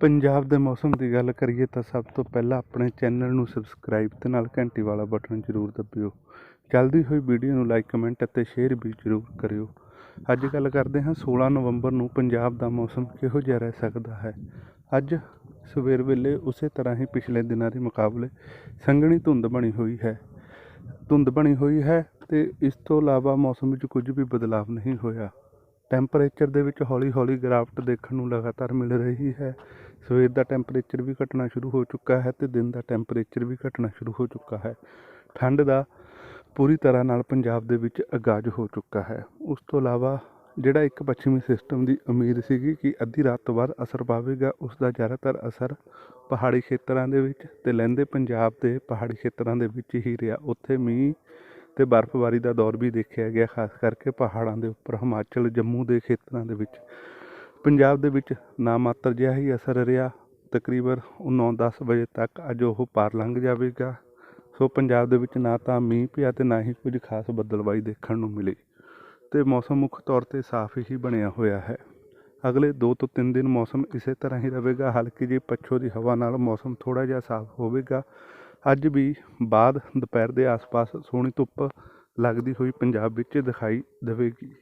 ਪੰਜਾਬ ਦੇ ਮੌਸਮ ਦੀ ਗੱਲ ਕਰੀਏ ਤਾਂ ਸਭ ਤੋਂ ਪਹਿਲਾਂ ਆਪਣੇ ਚੈਨਲ ਨੂੰ ਸਬਸਕ੍ਰਾਈਬ ਤੇ ਨਾਲ ਘੰਟੀ ਵਾਲਾ ਬਟਨ ਜ਼ਰੂਰ ਦਬਿਓ। ਜਲਦੀ ਹੋਈ ਵੀਡੀਓ ਨੂੰ ਲਾਈਕ, ਕਮੈਂਟ ਅਤੇ ਸ਼ੇਅਰ ਵੀ ਜ਼ਰੂਰ ਕਰਿਓ। ਅੱਜ ਗੱਲ ਕਰਦੇ ਹਾਂ 16 ਨਵੰਬਰ ਨੂੰ ਪੰਜਾਬ ਦਾ ਮੌਸਮ ਕਿਹੋ ਜਿਹਾ ਰਹਿ ਸਕਦਾ ਹੈ? ਅੱਜ ਸਵੇਰ ਵੇਲੇ ਉਸੇ ਤਰ੍ਹਾਂ ਹੀ ਪਿਛਲੇ ਦਿਨਾਂ ਦੇ ਮੁਕਾਬਲੇ ਸੰਘਣੀ ਧੁੰਦ ਬਣੀ ਹੋਈ ਹੈ। ਧੁੰਦ ਬਣੀ ਹੋਈ ਹੈ ਤੇ ਇਸ ਤੋਂ ਇਲਾਵਾ ਮੌਸਮ ਵਿੱਚ ਕੁਝ ਵੀ ਬਦਲਾਵ ਨਹੀਂ ਹੋਇਆ। ਟੈਂਪਰੇਚਰ ਦੇ ਵਿੱਚ ਹੌਲੀ ਹੌਲੀ ਗਿਰਾਵਟ ਦੇਖਣ ਨੂੰ ਲਗਾਤਾਰ ਮਿਲ ਰਹੀ ਹੈ। ਸਵੇਰ ਦਾ ਟੈਂਪਰੇਚਰ ਵੀ ਘਟਣਾ ਸ਼ੁਰੂ ਹੋ ਚੁੱਕਾ ਹੈ ਤੇ ਦਿਨ ਦਾ ਟੈਂਪਰੇਚਰ ਵੀ ਘਟਣਾ ਸ਼ੁਰੂ ਹੋ ਚੁੱਕਾ ਹੈ। ਠੰਡ ਦਾ ਪੂਰੀ ਤਰ੍ਹਾਂ ਨਾਲ ਪੰਜਾਬ ਦੇ ਵਿੱਚ ਆਗਾਜ਼ ਹੋ ਚੁੱਕਾ ਹੈ। ਉਸ ਤੋਂ ਇਲਾਵਾ ਜਿਹੜਾ ਇੱਕ ਪੱਛਮੀ ਸਿਸਟਮ ਦੀ ਉਮੀਦ ਸੀਗੀ ਕਿ ਅੱਧੀ ਰਾਤ ਤੋਂ ਬਾਅਦ ਅਸਰ ਪਾਵੇਗਾ, ਉਸ ਦਾ ਜ਼ਿਆਦਾਤਰ ਅਸਰ ਪਹਾੜੀ ਖੇਤਰਾਂ ਦੇ ਵਿੱਚ ਤੇ ਲਹਿੰਦੇ ਪੰਜਾਬ ਦੇ ਪਹਾੜੀ ਖੇਤਰਾਂ ਦੇ ਵਿੱਚ ਹੀ ਰਿਹਾ। ਉੱਥੇ ਮੀਂਹ ਤੇ ਬਰਫ਼ਬਾਰੀ ਦਾ ਦੌਰ ਵੀ ਦੇਖਿਆ ਗਿਆ, ਖਾਸ ਕਰਕੇ ਪਹਾੜਾਂ ਦੇ ਉੱਪਰ, ਹਿਮਾਚਲ, ਜੰਮੂ ਦੇ ਖੇਤਰਾਂ ਦੇ ਵਿੱਚ। ਪੰਜਾਬ ਦੇ ਵਿੱਚ ਨਾ ਮਾਤਰ ਜਿਹਾ ਹੀ ਅਸਰ ਰਿਹਾ। ਤਕਰੀਬਨ 9-10 ਵਜੇ ਤੱਕ ਅੱਜ ਉਹ ਪਾਰ ਲੰਘ ਜਾਵੇਗਾ। ਸੋ ਪੰਜਾਬ ਦੇ ਵਿੱਚ ਨਾ ਤਾਂ ਮੀਂਹ ਪਿਆ ਤੇ ਨਾ ਹੀ ਕੁਝ ਖਾਸ ਬੱਦਲਬਾਈ ਦੇਖਣ ਨੂੰ ਮਿਲੀ। ਤੇ ਮੌਸਮ ਮੁੱਖ ਤੌਰ ਤੇ ਸਾਫ਼ ਹੀ ਬਣਿਆ ਹੋਇਆ ਹੈ। ਅਗਲੇ 2 ਤੋਂ 3 ਦਿਨ ਮੌਸਮ ਇਸੇ ਤਰ੍ਹਾਂ ਹੀ ਰਹੇਗਾ। ਹਲਕੀ ਜਿਹੀ ਪੱਛੋ ਦੀ ਹਵਾ ਨਾਲ ਮੌਸਮ ਥੋੜਾ ਜਿਹਾ ਸਾਫ਼ ਹੋਵੇਗਾ। ਅੱਜ ਵੀ ਬਾਅਦ ਦੁਪਹਿਰ ਦੇ ਆਸ-ਪਾਸ ਸੋਹਣੀ ਧੁੱਪ ਲੱਗਦੀ ਹੋਈ ਪੰਜਾਬ ਵਿੱਚ ਦਿਖਾਈ ਦੇਵੇਗੀ।